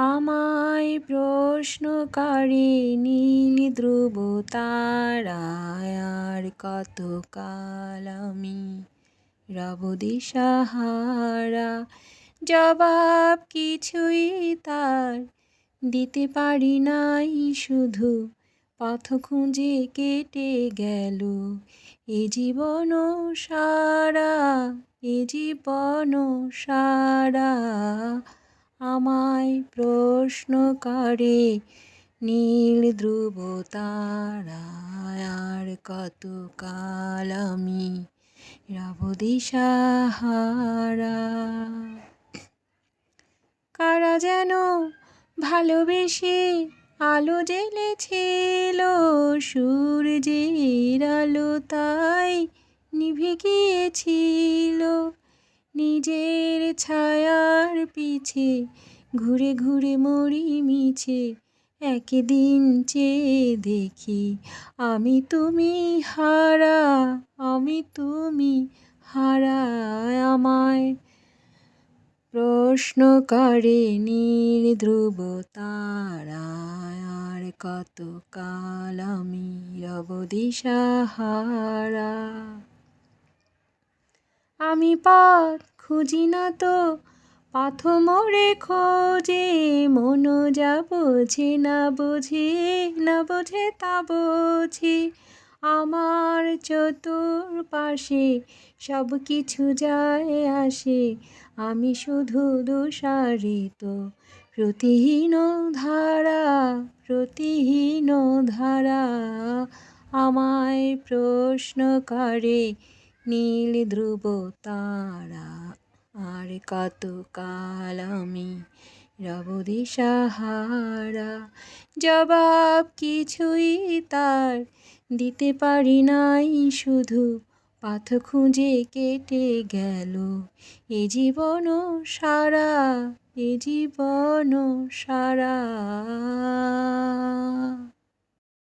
আমায় প্রশ্ন করে নীল ধ্রুব আর কতকাল আমি? রব দিশাহারা জবাব কিছুই তার দিতে পারি নাই শুধু। পথ খুঁজে কেটে গেল এ জীবন সারা, এ জীবন সারা। আমায় প্রশ্ন করে নীল ধ্রুব তারায় আর কত কাল আমি রব কারা যেন ভালোবেসে আলো জ্বেলেছিল, সূর্যের আলো তাই নিভে গিয়েছিল। নিজের ছায়ার পিছে ঘুরে ঘুরে মরি মিছে, একদিন চেয়ে দেখি আমি তুমি হারা, আমি তুমি হারা আমায়। প্রশ্ন করে নীল ধ্রুব তারায়, আর কত কাল আমি রব দিশাহারা? আমি পথ খুঁজি না তো, পাথ মোড়ে খোঁজে মন যা বোঝে না বোঝে না বোঝে তা বোঝে। আমার চতুর পাশে সব কিছু যায় আসে, আমি শুধু দোষারিত প্রতিহীন ধারা প্রতিহীন ধারা আমায় প্রশ্ন করে নীল ধ্রুব তারা, আর কত কাল আমি রব দিশাহারা। জবাব কিছুই তার দিতে পারি নাই, শুধু পাথ খুঁজে কেটে গেল এ জীবন সারা, এ জীবন সারা।